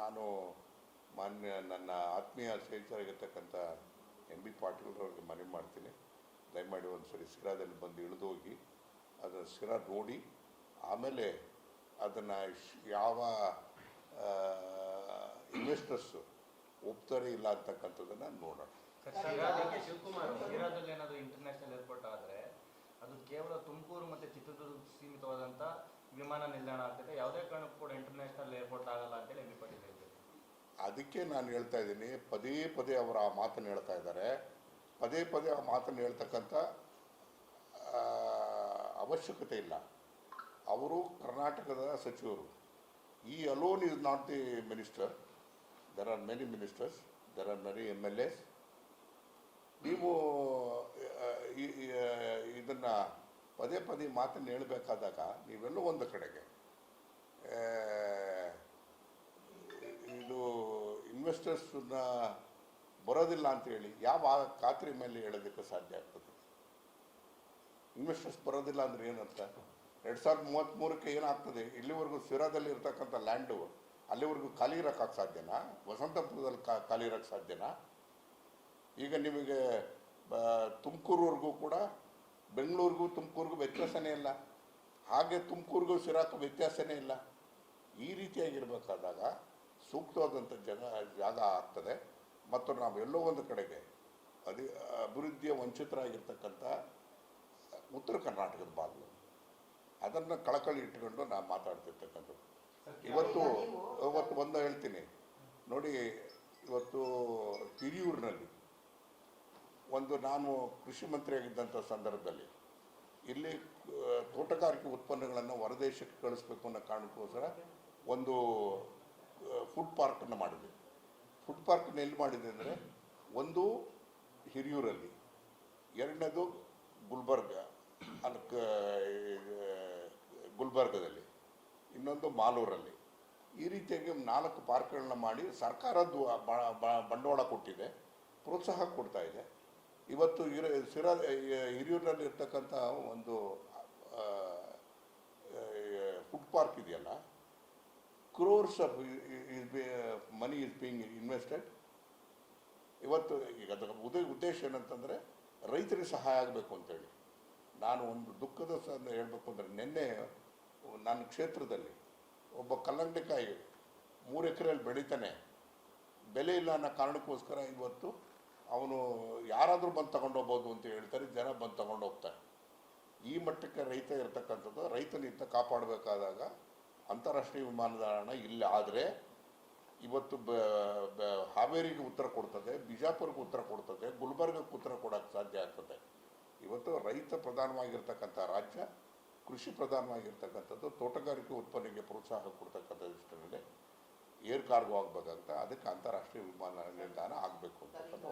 ನಾನು ಮಾನ್ಯ ನನ್ನ ಆತ್ಮೀಯ ಸ್ನೇಹಿತರಾಗಿರ್ತಕ್ಕಂಥ ಎಂ ಬಿ ಪಾಟೀಲ್ರವ್ರಿಗೆ ಮನವಿ ಮಾಡ್ತೀನಿ. ದಯಮಾಡಿ ಒಂದು ಸರಿ ಸಿರಾದಲ್ಲಿ ಬಂದು ಇಳಿದು ಹೋಗಿ ಅದನ್ನು ನೋಡಿ, ಆಮೇಲೆ ಅದನ್ನು ಯಾವ ಇನ್ವೆಸ್ಟರ್ಸು ಒಪ್ತಾರೆ ಇಲ್ಲ ಅಂತಕ್ಕಂಥದ್ದನ್ನು ನೋಡೋಣ. ಶಿರಾದಲ್ಲಿ ಶಿವಕುಮಾರ್, ಶಿರಾದಲ್ಲಿ ಏನಾದ್ರು ಇಂಟರ್ನ್ಯಾಷನಲ್ ಏರ್ಪೋರ್ಟ್ ಆದರೆ ಅದು ಕೇವಲ ತುಮಕೂರು ವಿಮಾನ ನಿಲ್ದಾಣ ಆಗ್ತದೆ. ಯಾವುದೇ ಕಾರಣಕ್ಕೂ ಕೂಡ ಇಂಟರ್ನ್ಯಾಷನಲ್ ಏರ್ಪೋರ್ಟ್ ಆಗಲ್ಲ ಅಂತೇಳಿ ಎಂ ಬಿ ಪಾಟೀಲ್ ಹೇಳಿದ್ರು ಅದಕ್ಕೆ ನಾನು ಹೇಳ್ತಾ ಇದ್ದೀನಿ, ಪದೇ ಪದೇ ಅವರು ಆ ಮಾತನ್ನು ಹೇಳ್ತಾ ಇದ್ದಾರೆ. ಪದೇ ಪದೇ ಆ ಮಾತನ್ನು ಹೇಳ್ತಕ್ಕಂಥ ಅವಶ್ಯಕತೆ ಇಲ್ಲ. ಅವರು ಕರ್ನಾಟಕದ ಸಚಿವರು. ಈ alone is not the minister there are many ministers there are many M L S ನೀವು ಇದನ್ನ ಪದೇ ಪದೇ ಮಾತನ್ನು ಹೇಳಬೇಕಾದಾಗ ನೀವೆಲ್ಲೋ ಒಂದು ಕಡೆಗೆ ಇದು ಇನ್ವೆಸ್ಟರ್ಸ್ನ ಬರೋದಿಲ್ಲ ಅಂತ ಹೇಳಿ ಯಾವ ಖಾತ್ರಿ ಮೇಲೆ ಹೇಳೋದಕ್ಕೆ ಸಾಧ್ಯ ಆಗ್ತದೆ? ಇನ್ವೆಸ್ಟರ್ಸ್ ಬರೋದಿಲ್ಲ ಅಂದ್ರೆ ಏನಂತ ಎರಡು ಸಾವಿರದ ಮೂವತ್ತ್ಮೂರಕ್ಕೆ ಏನಾಗ್ತದೆ? ಇಲ್ಲಿವರೆಗೂ ಸಿರಾದಲ್ಲಿ ಇರ್ತಕ್ಕಂಥ ಲ್ಯಾಂಡು ಅಲ್ಲಿವರೆಗೂ ಖಾಲಿ ಇರೋಕ್ಕಾಗ ಸಾಧ್ಯನಾ? ವಸಂತಪುರದಲ್ಲಿ ಖಾಲಿ ಇರೋಕ್ಕೆ ಸಾಧ್ಯನಾ? ಈಗ ನಿಮಗೆ ಬೆಂಗಳೂರಿಗೂ ತುಮಕೂರಿಗೂ ವ್ಯತ್ಯಾಸನೇ ಇಲ್ಲ. ಹಾಗೆ ತುಮಕೂರಿಗೂ ಸಿರಾಕು ವ್ಯತ್ಯಾಸನೇ ಇಲ್ಲ. ಈ ರೀತಿಯಾಗಿರಬೇಕಾದಾಗ ಸೂಕ್ತವಾದಂಥ ಜಗ ಜಾಗ ಆಗ್ತದೆ. ಮತ್ತು ನಾವು ಎಲ್ಲೋ ಒಂದು ಕಡೆಗೆ ಅದಿ ಅಭಿವೃದ್ಧಿಯ ವಂಚಿತರಾಗಿರ್ತಕ್ಕಂಥ ಉತ್ತರ ಕರ್ನಾಟಕದ ಭಾಗ ಅದನ್ನು ಕಳಕಳಿ ಇಟ್ಕೊಂಡು ನಾನು ಮಾತಾಡ್ತಿರ್ತಕ್ಕಂಥದ್ದು. ಇವತ್ತು ಇವತ್ತು ಒಂದು ಹೇಳ್ತೀನಿ. ನೋಡಿ ಇವತ್ತು ಹಿರಿಯೂರಿನಲ್ಲಿ ಒಂದು ನಾನು ಕೃಷಿ ಮಂತ್ರಿಯಾಗಿದ್ದಂಥ ಸಂದರ್ಭದಲ್ಲಿ, ಇಲ್ಲಿ ತೋಟಗಾರಿಕೆ ಉತ್ಪನ್ನಗಳನ್ನು ಹೊರದೇಶಕ್ಕೆ ಕಳಿಸ್ಬೇಕು ಅನ್ನೋ ಕಾರಣಕ್ಕೋಸ್ಕರ ಒಂದು ಫುಡ್ ಪಾರ್ಕನ್ನು ಮಾಡಿದೆ. ಫುಡ್ ಪಾರ್ಕನ್ನ ಎಲ್ಲಿ ಮಾಡಿದೆ ಅಂದರೆ, ಒಂದು ಹಿರಿಯೂರಲ್ಲಿ, ಎರಡನೇದು ಗುಲ್ಬರ್ಗ ಅಲ್ಲಿ ಕ- ಗುಲ್ಬರ್ಗದಲ್ಲಿ, ಇನ್ನೊಂದು ಮಾಲೂರಲ್ಲಿ. ಈ ರೀತಿಯಾಗಿ ನಾಲ್ಕು ಪಾರ್ಕ್ಗಳನ್ನ ಮಾಡಿ ಸರ್ಕಾರದ್ದು ಬಂಡವಾಳ ಕೊಟ್ಟಿದೆ, ಪ್ರೋತ್ಸಾಹ ಕೊಡ್ತಾ ಇದೆ. ಇವತ್ತು ಸಿರ ಹಿರಿಯೂರಿನಲ್ಲಿ ಇರ್ತಕ್ಕಂಥ ಒಂದು ಫುಡ್ ಪಾರ್ಕ್ ಇದೆಯಲ್ಲ crores of money is being invested ಇವತ್ತು ಈಗ ಅದರ ಉದ, ಉದ್ದೇಶ ಏನಂತಂದರೆ, ರೈತರಿಗೆ ಸಹಾಯ ಆಗಬೇಕು ಅಂತೇಳಿ. ನಾನು ಒಂದು ದುಃಖದ ಹೇಳಬೇಕು ಅಂದರೆ ನಿನ್ನೆ ನನ್ನ ಕ್ಷೇತ್ರದಲ್ಲಿ ಒಬ್ಬ ಕಲ್ಲಂಗಡಿಕಾಯಿ ಮೂರು ಎಕರೆಯಲ್ಲಿ ಬೆಳೀತಾನೆ. ಬೆಲೆ ಇಲ್ಲ ಅನ್ನೋ ಕಾರಣಕ್ಕೋಸ್ಕರ ಇವತ್ತು ಅವನು ಯಾರಾದರೂ ಬಂದು ತಗೊಂಡೋಗ್ಬೋದು ಅಂತ ಹೇಳ್ತಾರೆ, ಜನ ಬಂದು ತಗೊಂಡು ಹೋಗ್ತಾರೆ ಈ ಮಟ್ಟಕ್ಕೆ ರೈತ ಇರ್ತಕ್ಕಂಥದ್ದು ರೈತನಿಂದ ಕಾಪಾಡಬೇಕಾದಾಗ ಅಂತಾರಾಷ್ಟ್ರೀಯ ವಿಮಾನ ನಿಲ್ದಾಣ ಇಲ್ಲ. ಆದರೆ ಇವತ್ತು ಬ ಹಾವೇರಿಗೆ ಉತ್ತರ ಕೊಡ್ತದೆ ಬಿಜಾಪುರಕ್ಕೆ ಉತ್ತರ ಕೊಡ್ತದೆ, ಗುಲ್ಬರ್ಗಕ್ಕೆ ಉತ್ತರ ಕೊಡೋಕ್ಕೆ ಸಾಧ್ಯ ಆಗ್ತದೆ. ಇವತ್ತು ರೈತ ಪ್ರಧಾನವಾಗಿರ್ತಕ್ಕಂಥ ರಾಜ್ಯ, ಕೃಷಿ ಪ್ರಧಾನವಾಗಿರ್ತಕ್ಕಂಥದ್ದು, ತೋಟಗಾರಿಕೆ ಉತ್ಪನ್ನಕ್ಕೆ ಪ್ರೋತ್ಸಾಹ ಕೊಡ್ತಕ್ಕಂಥ ನಿಟ್ಟಿನಲ್ಲಿ ಏರ್ ಕಾರ್ಗೋ ಆಗ್ಬೇಕಂತ, ಅದಕ್ಕೆ ಅಂತಾರಾಷ್ಟ್ರೀಯ ವಿಮಾನ ನಿಲ್ದಾಣ ಆಗಬೇಕು ಅಂತಕ್ಕಂಥ